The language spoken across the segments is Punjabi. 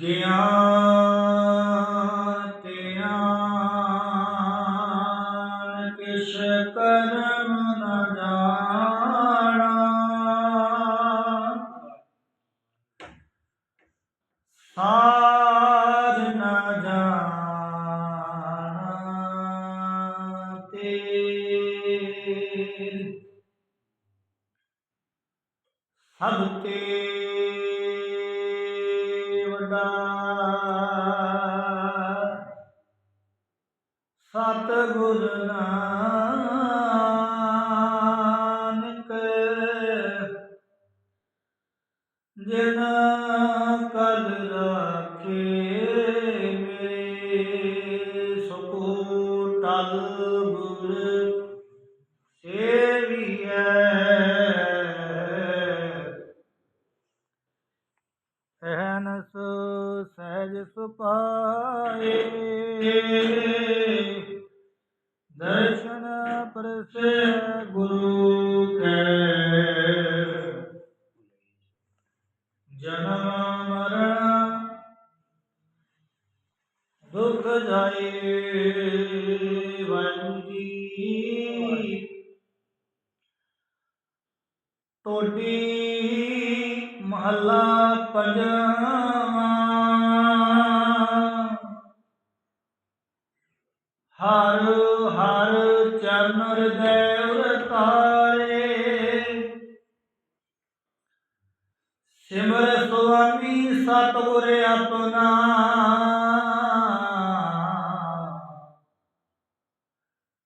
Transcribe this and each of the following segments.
ਗਿਆ ਧਿਆਨ ਕਿਛ ਕਰਮ ਨ ਜਾਣਾ? ਸਾਰ ਨ ਜਾਣਾ ਤੇ ਸਭ ਤੇ ਵੱਡਾ ਸਤਿਗੁਰ ਨਾਨਕ ਸੇਵੀਐ ਅਹਨਸ ਸਹਿਜ ਸੁਪਾਏ। ਦਰਸ਼ਨ ਪਰਸੇ ਗੁਰੂ ਕੈ। ਜਨਮ ਮਰਨ ਦੁਖ ਜਾਏ ਜੀ। ਟੋਡੀ ਮਹੱਲਾ ਹਰ ਹਰ ਚਰਨ ਹਿਰਦੈ ਉਰਤਾਰੇ ਸਿਮਰ ਸੁਆਮੀ ਸਤਿਗੁਰ ਆਪਣਾ।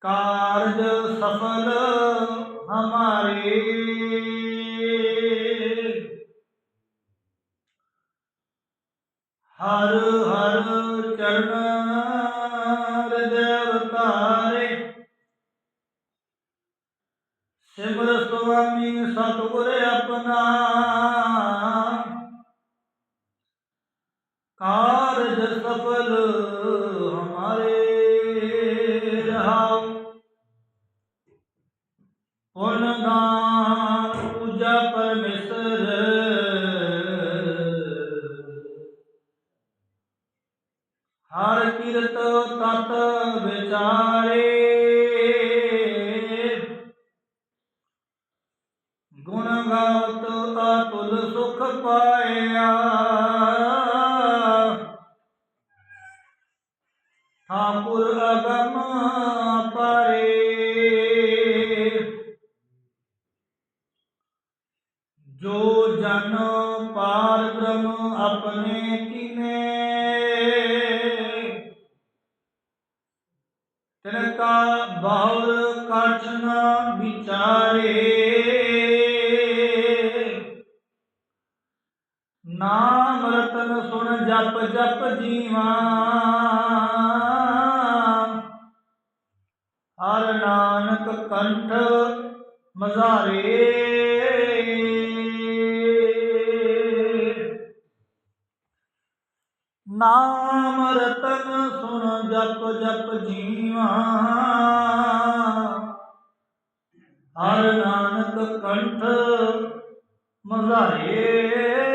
ਕਾਰਜ ਸਫਲ ਹਮਾਰੇ ਹਰ ਹਰ ਚਰਨ ਹਿਰਦੈ ਉਤਾਰੇ ਸਿਮਰ ਸੁਆਮੀ ਸਤਿਗੁਰ ਆਪਣਾ। ਕਾਰਜ ਸਫਲ ਵਿਚਾਰੇ ਗੁਣ ਗਾਵਤ ਅਤੁਲ ਸੁਖ ਪਾਇਆ। ਠਾਕੁਰ ਅਗਮ ਪਰੇ। ਜੋ ਜਨ ਪਾਰ ਬ੍ਰਹਮ ਆਪਣੇ ਕੀਨੇ ਤਿਨ ਕਾ ਬਹੁਰ ਵਿਚਾਰੇ। ਨਾਮ ਰਤਨ ਸੁਣ ਜਪ ਜਪ ਜੀਵਾ। ਹਰ ਨਾਨਕ ਕੰਠ ਮਜ਼ਾਰੇ। ਨਾਮ ਰਤਨ ਸੁਣ ਜਪ ਜਪ ਜੀਵਾ। ਹਰ ਨਾਨਕ ਕੰਠ ਮਜ਼ਾਰੇ